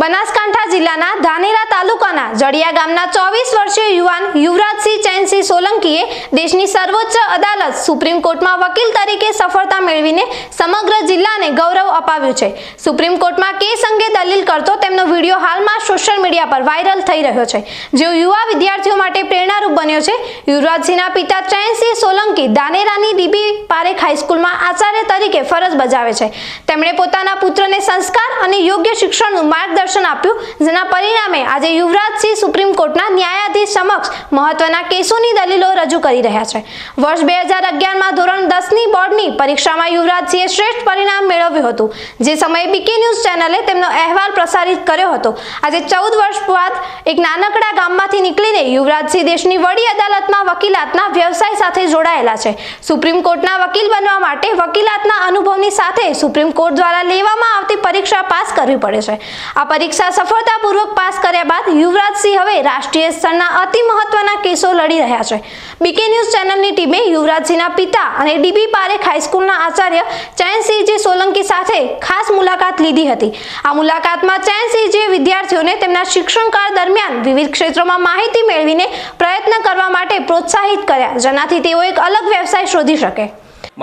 બનાસકાંઠા જિલ્લાના ધાનેરા તાલુકાના જડિયા ગામના ચોવીસ વર્ષીય યુવાન યુવરાજસિંહ ચૈનસિંહ સોલંકીએ દેશની સર્વોચ્ચ અદાલત સુપ્રીમ કોર્ટમાં વકીલ તરીકે સફળતા મેળવીને સમગ્ર જિલ્લાને ગૌરવ અપાવ્યું છે. સુપ્રીમ કોર્ટમાં કેસ અંગે દલીલ કરતો તેમનો વીડિયો હાલમાં સોશિયલ મીડિયા પર વાયરલ થઈ રહ્યો છે. જેઓ યુવા વિદ્યાર્થીઓ માટે પ્રેરણારૂપ બન્યો છે, યુવરાજસિંહના પિતા ચૈનસિંહ સોલંકી ધાનેરાની ડીબી પારેખ હાઈસ્કૂલમાં આચાર્ય તરીકે ફરજ બજાવે છે. તેમણે પોતાના પુત્રને સંસ્કાર અને યોગ્ય શિક્ષણનું માર્ગદર્શન આપ્યું. જેના પરિણામે આજે યુવરાજસિંહ સુપ્રીમ કોર્ટના ન્યાયાધીશ સમક્ષ મહત્વના કેસોની દલીલો રજૂ કરી રહ્યા છે. વર્ષ બે હજાર અગિયારમાં ધોરણ દસની બોર્ડની પરીક્ષામાં યુવરાજસિંહે શ્રેષ્ઠ પરિણામ મેળવ્યું હતું. જે સમયે બીકે ન્યૂઝ ચેનલે તેમનો અહેવાલ પ્રસારિત કર્યો હતો. આજે ચૌદ વર્ષ બાદ એક નાનકડા ગામમાંથી નીકળીને યુવરાજસિંહ દેશની વડી અદાલતમાં વકીલાતના વ્યવસાય સાથે જોડાયેલા છે. સુપ્રીમ કોર્ટના વકીલ બનવા માટે વકીલાતના અનુભવની સાથે સુપ્રીમ કોર્ટ દ્વારા લેવામાં આવતી પરીક્ષા પાસ કરવી પડે છે. આ પરીક્ષા સફળતાપૂર્વક પાસ કર્યા બાદ યુવરાજસિંહ હવે રાષ્ટ્રીય સ્તરના અતિ મહત્વના કેસો લડી રહ્યા છે. બીકે ન્યૂઝ ચેનલની ટીમે યુવરાજસિંહના પિતા અને ડીબી પારેખ હાઈસ્કૂલના આચાર્ય ચૈનસિંહજી સોલંકી સાથે ખાસ મુલાકાત લીધી હતી. આ મુલાકાતમાં ચયનસિંહજીએ વિદ્યાર્થીઓને તેમના શિક્ષણકાળ દરમિયાન વિવિધ ક્ષેત્રોમાં માહિતી મેળવીને પ્રયત્ન કરવા માટે પ્રોત્સાહિત કર્યા, જેનાથી તેઓ એક અલગ વ્યવસાય શોધી શકે.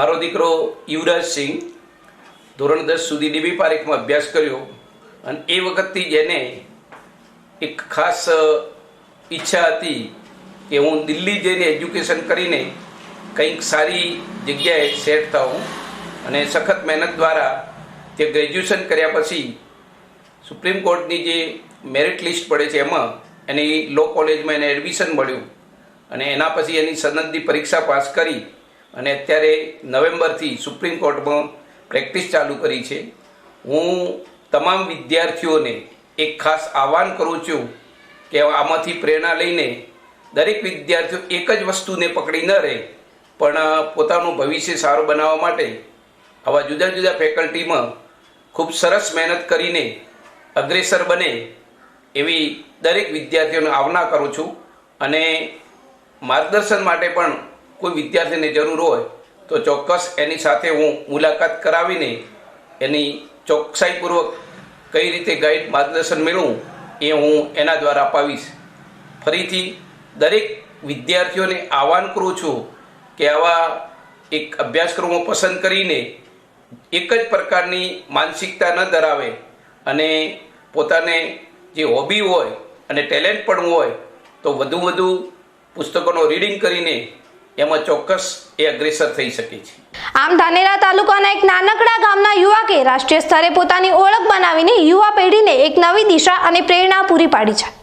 મારો દીકરો યુવરાજસિંહ ધોરણ દસ સુધી ડીબી પારેખમાં અભ્યાસ કર્યો. અને એ વખતથી જ એને એક ખાસ ઈચ્છા હતી કે હું દિલ્હી જઈને એજ્યુકેશન કરીને કંઈક સારી જગ્યાએ સેટ થાઉં અને સખત મહેનત દ્વારા તે ગ્રેજ્યુએશન કર્યા પછી સુપ્રીમ કોર્ટની જે મેરિટ લિસ્ટ પડે છે એમાં એને લો કોલેજમાં એને એડમિશન મળ્યું અને એના પછી એની સનદની પરીક્ષા પાસ કરી અને અત્યારે નવેમ્બરથી સુપ્રીમ કોર્ટમાં પ્રેક્ટિસ ચાલુ કરી છે. હું તમામ વિદ્યાર્થીઓને એક ખાસ આહવાન કરું છું કે આમાંથી પ્રેરણા લઈને દરેક વિદ્યાર્થીઓ એક જ વસ્તુને પકડી ન રહે, પણ પોતાનું ભવિષ્ય સારું બનાવવા માટે આવા જુદા જુદા ફેકલ્ટીમાં ખૂબ સરસ મહેનત કરીને અગ્રેસર બને એવી દરેક વિદ્યાર્થીઓને આવના કરું છું. અને માર્ગદર્શન માટે પણ કોઈ વિદ્યાર્થીને જરૂર હોય તો ચોક્કસ એની સાથે હું મુલાકાત કરાવીને એની ચોકસાઈપૂર્વક કઈ રીતે ગાઈડ માર્ગદર્શન મેળવું એ હું એના દ્વારા અપાવીશ. ફરીથી દરેક વિદ્યાર્થીઓને આહવાન કરું છું કે આવા એક અભ્યાસક્રમો પસંદ કરીને એક જ પ્રકારની માનસિકતા ન ધરાવે અને પોતાને જે હોબી હોય અને ટેલેન્ટ પણ હોય તો વધુ વધુ પુસ્તકોનો રીડિંગ કરીને એમાં ચોક્કસ એ અગ્રેસર થઈ શકે છે. આમ ધાનેરા તાલુકાના એક નાનકડા ગામના યુવકે રાષ્ટ્રીય સ્તરે પોતાની ઓળખ બનાવીને યુવા પેઢીને એક નવી દિશા અને પ્રેરણા પૂરી પાડી છે.